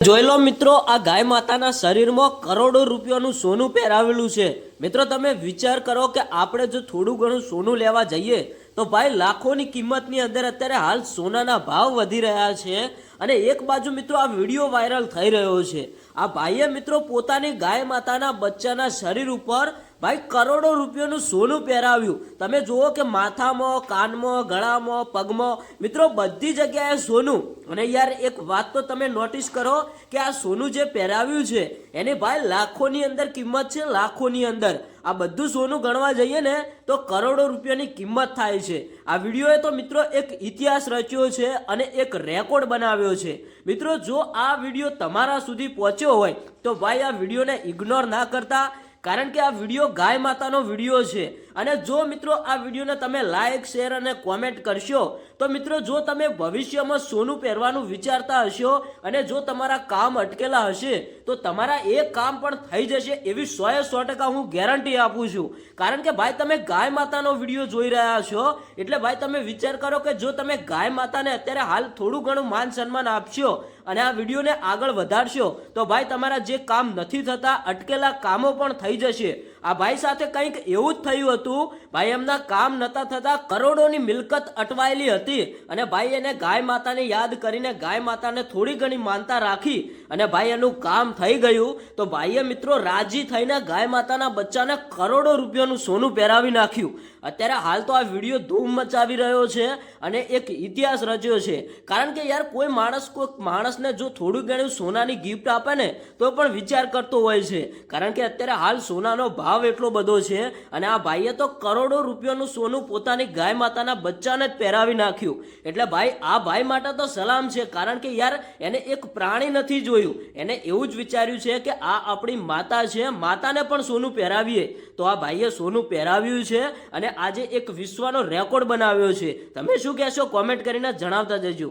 જોઈ લો મિત્રો, આ ગાય માતાના શરીરમાં કરોડો રૂપિયાનું સોનું પહેરાવેલું છે. મિત્રો, તમે વિચાર કરો કે આપણે જો થોડું ઘણું સોનું લેવા જઈએ, તો ભાઈ લાખોની કિંમતની અંદર અત્યારે હાલ સોનાના ભાવ વધી રહ્યા છે અને એક બાજુ મિત્રો આ વીડિયો વાયરલ થઈ રહ્યો છે. આ ભાઈએ મિત્રો પોતાની ગાય માતાના બચ્ચાના શરીર ઉપર ભાઈ, કરોડો રૂપિયાનું સોનું પહેરાવ્યું. તમે જુઓ કે માથામાં, કાનમાં, ગળામાં, પગમાં, મિત્રો, બધી જગ્યાએ સોનું. અને યાર, એક વાત તો તમે નોટિસ કરો કે આ સોનું જે પહેરાવ્યું છે, એની ભાઈ લાખોની અંદર કિંમત છે, લાખોની અંદર. આ બધું સોનું ગણવા જઈએ ને, તો કરોડો રૂપિયાની કિંમત થાય છે. આ વિડીયોએ તો મિત્રો એક ઇતિહાસ રચ્યો છે અને એક રેકોર્ડ બનાવ્યો છે. મિત્રો, જો આ વીડિયો તમારા સુધી પહોંચ્યો હોય, તો ભાઈ આ વિડીયોને ઇગ્નોર ના કરતા. કારણ કે આ વીડિયો ગાય માતાનો વીડિયો છે. અને જો મિત્રો આ વિડીયોને તમે લાઈક શેર અને કોમેન્ટ કરશો, તો મિત્રો જો તમે ભવિષ્યમાં સોનું પહેરવાનું વિચારતા હશો અને જો તમારા કામ અટકેલા હશે, તો તમારા એ કામ પણ થઈ જશે એવી સોએ સો ટકા હું ગેરંટી આપું છું. કારણ કે ભાઈ તમે ગાય માતાનો વીડિયો જોઈ રહ્યા છો, એટલે ભાઈ તમે વિચાર કરો કે જો તમે ગાય માતાને અત્યારે હાલ થોડું ઘણું માન સન્માન આપશો અને આ વિડીયોને આગળ વધારશો, તો ભાઈ તમારા જે કામ નથી થતા, અટકેલા કામો પણ થઈ જશે. આ ભાઈ સાથે કંઈક એવું જ થયું હતું. ભાઈ એમના કામ નતા થતા કરોડોની મિલકત અટવાયેલી હતી અને ભાઈ એને ગાય માતાને યાદ કરીને ગાય માતાને થોડી ઘણી માનતા રાખી અને ભાઈ એનું કામ થઈ ગયું. તો ભાઈએ મિત્રો રાજી થઈને ગાય માતાના બચ્ચાને કરોડો રૂપિયાનું સોનું પહેરાવી નાખ્યું. અત્યારે હાલ તો આ વીડિયો ધૂમ મચાવી રહ્યો છે અને એક ઇતિહાસ રચ્યો છે. કારણ કે યાર કોઈ માણસ કોઈ માણસને જો થોડું ઘણું સોનાની ગિફ્ટ આપે ને, તો પણ વિચાર કરતો હોય છે. કારણ કે અત્યારે હાલ સોનાનો ભાવ એટલો બધો છે અને આ ભાઈએ તો કરોડો રૂપિયાનું સોનું પોતાની ગાય માતાના બચ્ચાને જ પહેરાવી નાખ્યું. એટલે ભાઈ, આ ભાઈ માટે તો સલામ છે, કારણ કે યાર એને એક પ્રાણી નથી જોયું. એને એવું જ વિચાર્યું છે કે આ આપણી માતા છે, માતાને પણ સોનું પહેરાવીએ. તો આ ભાઈએ સોનું પહેરાવ્યું છે અને આજે એક વિશ્વનો રેકોર્ડ બનાવ્યો છે. તમે શું કહેશો? કોમેન્ટ કરીને જણાવતા જજો.